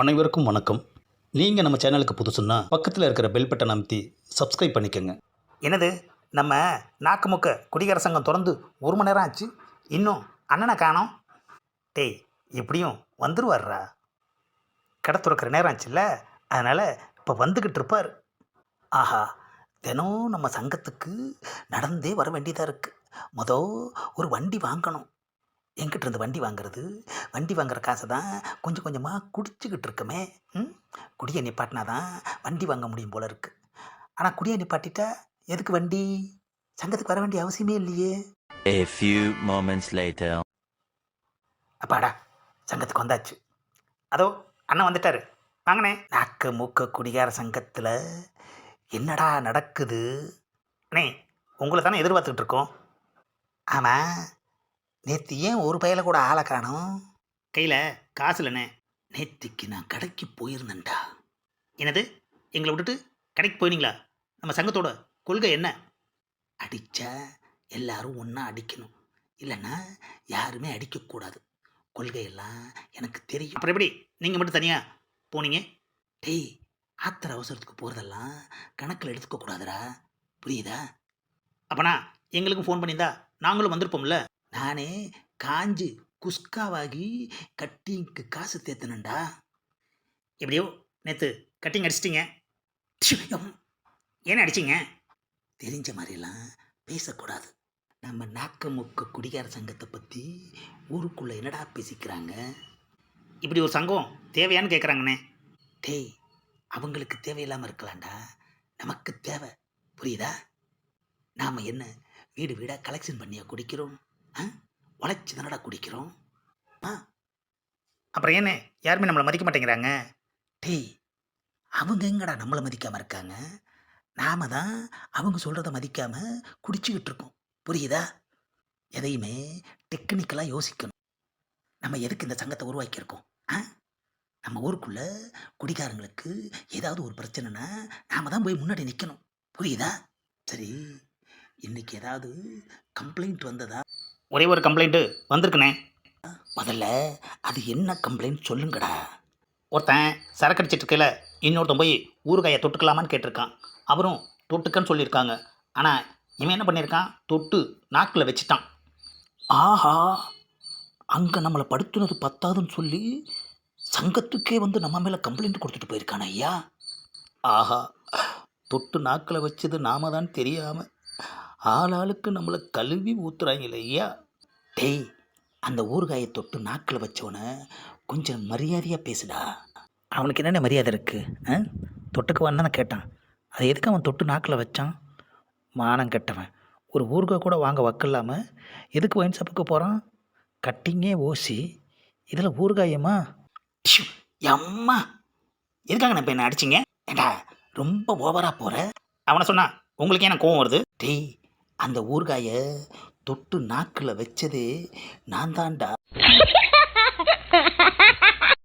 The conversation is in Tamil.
அனைவருக்கும் வணக்கம். நீங்கள் நம்ம சேனலுக்கு புதுசுன்னா பக்கத்தில் இருக்கிற பெல் பட்டன் அமைத்தி சப்ஸ்கிரைப் பண்ணிக்கோங்க. என்னது? நம்ம நாக்குமுக்க குடிகார சங்கம் திறந்து ஒரு மணி நேரம் ஆச்சு. இன்னும் அண்ணனை காணோம். டேய் எப்படியும் வந்துருவார்ரா கடை துறக்கிற நேரம் ஆச்சுல்ல? அதனால் இப்போ வந்துக்கிட்டு இருப்பார். ஆஹா தினம் நம்ம சங்கத்துக்கு நடந்தே வர வேண்டியதாக இருக்குது மொதல் ஒரு வண்டி வாங்கணும். எங்கிட்ட இருந்து வண்டி வாங்குறது வண்டி வாங்குற காசை தான் கொஞ்சம் கொஞ்சமாக குடிச்சிக்கிட்டு இருக்கமே. ம்? குடியை நிப்பாட்டினா தான் வண்டி வாங்க முடியும் போல இருக்குது ஆனால் குடியை நிப்பாட்டிட்டா எதுக்கு வண்டி? சங்கத்துக்கு வர வேண்டிய அவசியமே இல்லையே. A few moments later. அப்பாடா சங்கத்துக்கு வந்தாச்சு. அதோ அண்ணன் வந்துட்டாரு. வாங்கண்ணே. நாக்கு மூக்க குடிகார சங்கத்தில் என்னடா நடக்குது? அண்ணே உங்களை தானே எதிர்பார்த்துக்கிட்டு இருக்கோம். ஆமாம் நேற்று ஏன் ஒரு பையில கூட ஆளை காணும் கையில் காசு இல்லைண்ணே நேத்திக்கு நான் கடைக்கு போயிருந்தேன்டா. என்னது? எங்களை விட்டுட்டு கடைக்கு போயினீங்களா? நம்ம சங்கத்தோட கொள்கை என்ன? அடித்தா எல்லாரும் ஒன்றா அடிக்கணும். இல்லைன்னா யாருமே அடிக்கக்கூடாது கொள்கையெல்லாம் எனக்கு தெரியும். அப்புறம் எப்படி? நீங்கள் மட்டும் தனியாக போனீங்க? டேய் ஆத்திர அவசரத்துக்கு போகிறதெல்லாம் கணக்கில் எடுத்துக்கக்கூடாதுடா புரியுதா? அப்போனா எங்களுக்கும் ஃபோன் பண்ணியிருந்தா நாங்களும் வந்திருப்போம்ல? நானே காஞ்சு குஸ்காவாகி கட்டிங்க்கு காசு தேத்தனண்டா எப்படியோ நேற்று கட்டிங் அடிச்சிட்டிங்க. ஏன் அடிச்சிங்க? தெரிஞ்ச மாதிரிலாம் பேசக்கூடாது. நம்ம நாக்க முக்க குடிகார சங்கத்தை பற்றி ஊருக்குள்ளே என்னடா பேசிக்கிறாங்க? இப்படி ஒரு சங்கம் தேவையான்னு கேட்குறாங்கண்ணே டேய் அவங்களுக்கு தேவையில்லாமல் இருக்கலாம்டா. நமக்கு தேவை. புரியுதா? நாம் என்ன வீடு வீடாக கலெக்ஷன் பண்ணியா குடிக்கிறோம்? உழைச்சி தானடா குடிக்கிறோம். ஆ? அப்புறம் என்ன யாருமே நம்மளை மதிக்க மாட்டேங்கிறாங்க. டேய் அவங்க எங்கடா நம்மளை மதிக்காமல் இருக்காங்க? நாம தான் அவங்க சொல்கிறத மதிக்காமல் குடிச்சுக்கிட்டு இருக்கோம். புரியுதா? எதையுமே டெக்னிக்கலாக யோசிக்கணும். நம்ம எதுக்கு இந்த சங்கத்தை உருவாக்கியிருக்கோம்? ஆ? நம்ம ஊருக்குள்ள குடிகாரங்களுக்கு ஏதாவது ஒரு பிரச்சனைனா நாம தான் போய் முன்னாடி நிற்கணும் புரியுதா? சரி இன்னைக்கு ஏதாவது கம்ப்ளைண்ட் வந்ததா ஒரே ஒரு கம்ப்ளைண்ட்டு வந்திருக்குண்ணே முதல்ல அது என்ன கம்ப்ளைண்ட் சொல்லுங்கடா. ஒருத்தன் சரக்கு அடிச்சிட்டு இருக்கையில இன்னொருத்தன் போய் ஊறுகாயை தொட்டுக்கலாமான்னு கேட்டிருக்கான். அவரும் தொட்டுக்கன்னு சொல்லியிருக்காங்க. ஆனால் இவன் என்ன பண்ணியிருக்கான்? தொட்டு நாக்கில் வச்சுட்டான். ஆஹா அங்கே நம்மளை படுத்துனது பத்தாதுன்னு சொல்லி சங்கத்துக்கே வந்து நம்ம மேலே கம்ப்ளைண்ட் கொடுத்துட்டு போயிருக்கான ஐயா. ஆஹா தொட்டு நாக்கில் வச்சது நாம தான் தெரியாமல் ஆளாளுக்கு நம்மளை கழுவி ஊத்துறாங்களே ஐயா. டேய் அந்த ஊறுகாயை தொட்டு நாக்கில் வச்சவனை கொஞ்சம் மரியாதையாக பேசுடா. அவனுக்கு என்னென்ன மரியாதை இருக்குது தொட்டுக்குவான்னு தானே கேட்டான். அதை எதுக்கு அவன் தொட்டு நாக்கில் வச்சான்? மானம் கெட்டவன். ஒரு ஊறுகாய் கூட வாங்க வக்கில்லாமல் எதுக்கு ஒயின் ஷாப்புக்கு போகிறான் கட்டிங்கே ஓசி. இதில் ஊறுகாயம்மா அம்மா எதுக்காக நான் இப்போ என்ன அடிச்சிங்க? ஏண்டா ரொம்ப ஓவராக போகிற அவனை சொன்னான் உங்களுக்கு என்ன கோவம் வருது? டேய் அந்த ஊறுகாயை தொட்டு நாக்கில் வச்சதே நான் தான்டா.